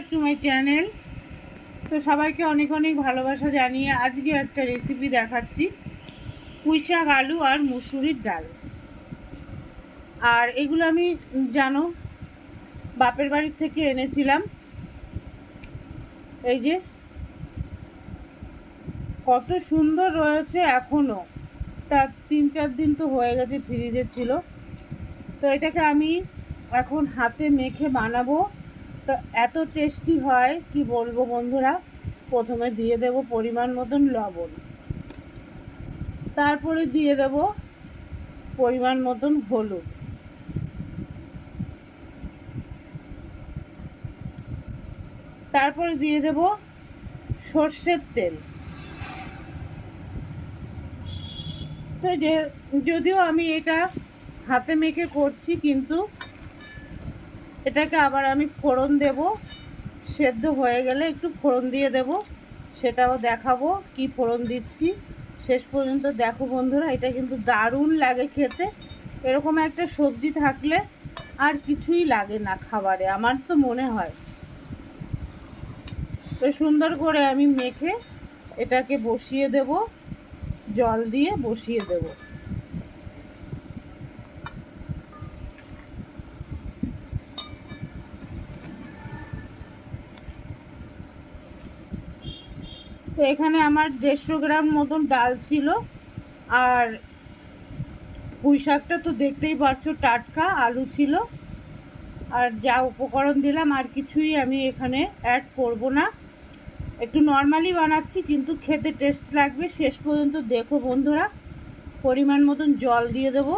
Back to my channel তো সবাইকে অনেক অনেক ভালোবাসা জানিয়ে আজকে একটা রেসিপি দেখাচ্ছি। পুঁই শাক আলু আর মুসুরির ডাল। আর এগুলো আমি, জানো, বাপের বাড়ির থেকে এনেছিলাম। এই যে, কত সুন্দর রয়েছে এখনও তা তিন চার দিন তো হয়ে গেছে ফ্রিজে ছিল। তো এটাকে আমি এখন হাতে মেখে বানাবো। তো এত টেস্টি হয়, কি বলব বন্ধুরা? প্রথমে দিয়ে দেব পরিমাণ মতন লবণ। তারপরে দিয়ে দেব পরিমাণ মতন হলুদ। তারপরে দিয়ে দেব সর্ষের তেল। তো যে, যদিও আমি এটা হাতে মেখে করছি, কিন্তু এটাকে আবার আমি ফোড়ন দেব। সেদ্ধ হয়ে গেলে একটু ফোড়ন দিয়ে দেব। সেটাও দেখাবো কি ফোড়ন দিচ্ছি। শেষ পর্যন্ত দেখো বন্ধুরা, এটা কিন্তু দারুণ লাগে খেতে। এরকম একটা সবজি থাকলে আর কিছুই লাগে না খাবারে, আমার তো মনে হয়। তো সুন্দর করে আমি মেখে এটাকে বসিয়ে দেব, জল দিয়ে বসিয়ে দেবো। তো এখানে আমার দেড়শো গ্রাম মতন ডাল ছিল। আর পুঁই শাকটা তো দেখতেই পারছ, টাটকা আলু ছিল। আর যা উপকরণ দিলাম, আর কিছুই আমি এখানে অ্যাড করব না। একটু নর্মালি বানাচ্ছি, কিন্তু খেতে টেস্ট লাগবে। শেষ পর্যন্ত দেখো বন্ধুরা, পরিমাণ মতন জল দিয়ে দেব।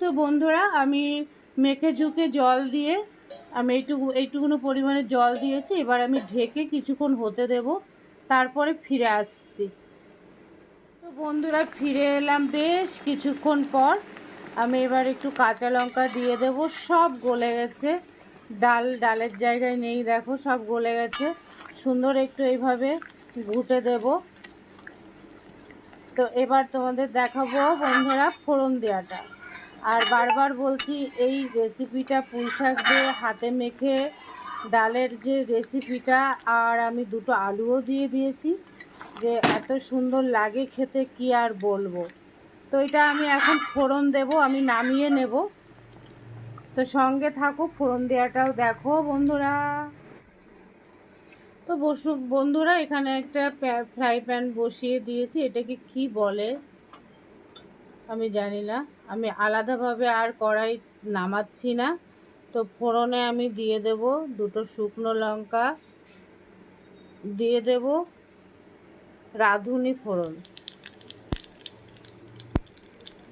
তো বন্ধুরা, আমি মেখে ঝুঁকে জল দিয়ে আমি এইটুকু, এইটুকুনো পরিমাণে জল দিয়েছি, এবার আমি ঢেকে কিছুক্ষণ হতে দেব, তারপরে ফিরে আসছি। তো বন্ধুরা, ফিরে এলাম বেশ কিছুক্ষণ পর। আমি এবার একটু কাঁচা লঙ্কা দিয়ে দেব, সব গলে গেছে। ডাল, ডালের জায়গায় নেই, দেখো, সব গলে গেছে। সুন্দর একটু এইভাবে ঘুটে দেব। তো এবার তোমাদের দেখাবো বন্ধুরা ফোড়ন দেওয়াটা। আর বারবার বলছি, এই রেসিপিটা পুঁই শাক দিয়ে হাতে মেখে ডালের যে রেসিপিটা আর আমি দুটো আলুও দিয়ে দিয়েছি, যে এত সুন্দর লাগে খেতে, কি আর বলব? তো এটা আমি এখন ফোড়ন দেব, আমি নামিয়ে নেব। তো সঙ্গে থাকো ফোড়ন দেওয়াটাও দেখো বন্ধুরা। তো বসু বন্ধুরা এখানে একটা ফ্রাই প্যান বসিয়ে দিয়েছি, এটাকে কি বলে? আমি জানি না। আমি আলাদাভাবে আর কড়াই নামাচ্ছি না। তো ফোড়নে আমি দিয়ে দেব দুটো শুকনো লঙ্কা। দিয়ে দেব রাঁধুনি ফোড়ন।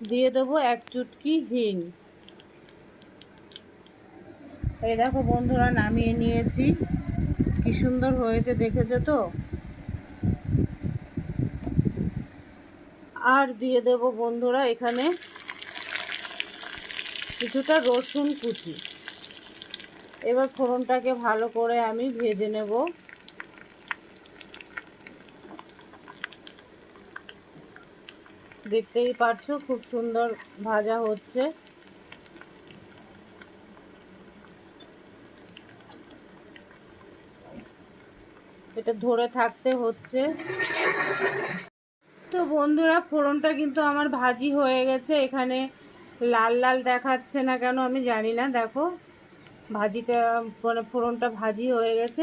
দিয়ে দেবো এক চুটকি হিং। এই দেখো বন্ধুরা, নামিয়ে নিয়েছি। কি সুন্দর হয়েছে, দেখেছ তো? আর দিয়ে দেব বন্ধুরা এখানে কিছুটা রসুন কুচি। এবার ফোড়নটাকে ভালো করে আমি ভেজে নেব। দেখতেই পাচ্ছ খুব সুন্দর ভাজা হচ্ছে। এটা ধরে থাকতে হচ্ছে। তো বন্ধুরা, ফোড়নটা কিন্তু আমার ভাজি হয়ে গেছে। এখানে লাল লাল দেখাচ্ছে না কেন আমি জানি না। দেখো, ভাজিটা মানে ফোড়নটা ভাজি হয়ে গেছে।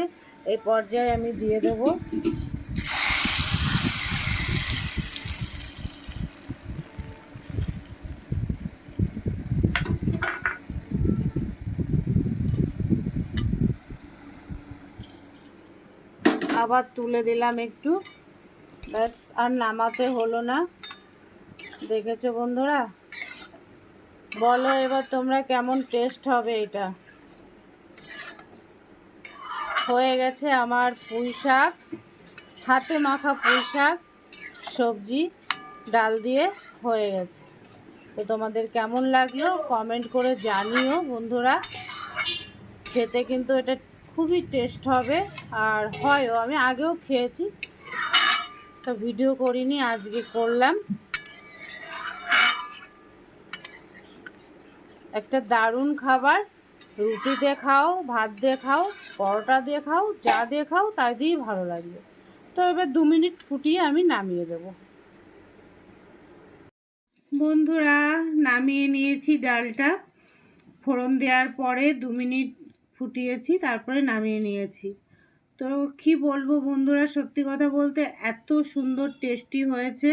এই পর্যায়ে আমি দিয়ে দেব। আবার তুলে দিলাম একটু। ব্যাস, আর নামাতে হলো না। দেখেছ বন্ধুরা? বলো এবার তোমরা কেমন টেস্ট হবে এটা। হয়ে গেছে আমার পুঁই শাক। হাতে মাখা পুঁই শাক, সবজি, ডাল দিয়ে হয়ে গেছে। তো তোমাদের কেমন লাগল কমেন্ট করে জানিও বন্ধুরা। খেতে কিন্তু এটা খুবই টেস্ট হবে। আর হয়ও, আমি আগেও খেয়েছি। তো ভিডিও করিনি, আজকে করলাম। একটা দারুণ খাবার, রুটি দিয়ে খাও ভাত দিয়ে খাও পরোটা দিয়ে খাও যা দিয়ে খাও তাই দিয়েই ভালো লাগবে তো এবার দু মিনিট ফুটিয়ে আমি নামিয়ে দেব। বন্ধুরা, নামিয়ে নিয়েছি ডালটা। ফোড়ন দেওয়ার পরে দু মিনিট ফুটিয়েছি, তারপরে নামিয়ে নিয়েছি। তো কি বলব বন্ধুরা, সত্যি কথা বলতে এত সুন্দর টেস্টি হয়েছে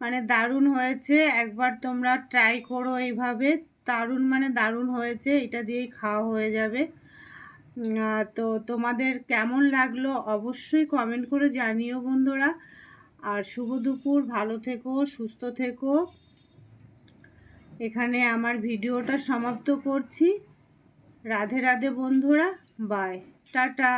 মানে দারুণ হয়েছে। একবার তোমরা ট্রাই করো এইভাবে, দারুণ মানে দারুণ হয়েছে, এটা দিয়েই খাওয়া হয়ে যাবে। তো তোমাদের কেমন লাগল অবশ্যই কমেন্ট করে জানিও বন্ধুরা। আর শুভ দুপুর, ভালো থেকো, সুস্থ থেকো। এখানে আমার ভিডিওটা সমাপ্ত করছি। রাধে রাধে বন্ধুরা বাই টাটা।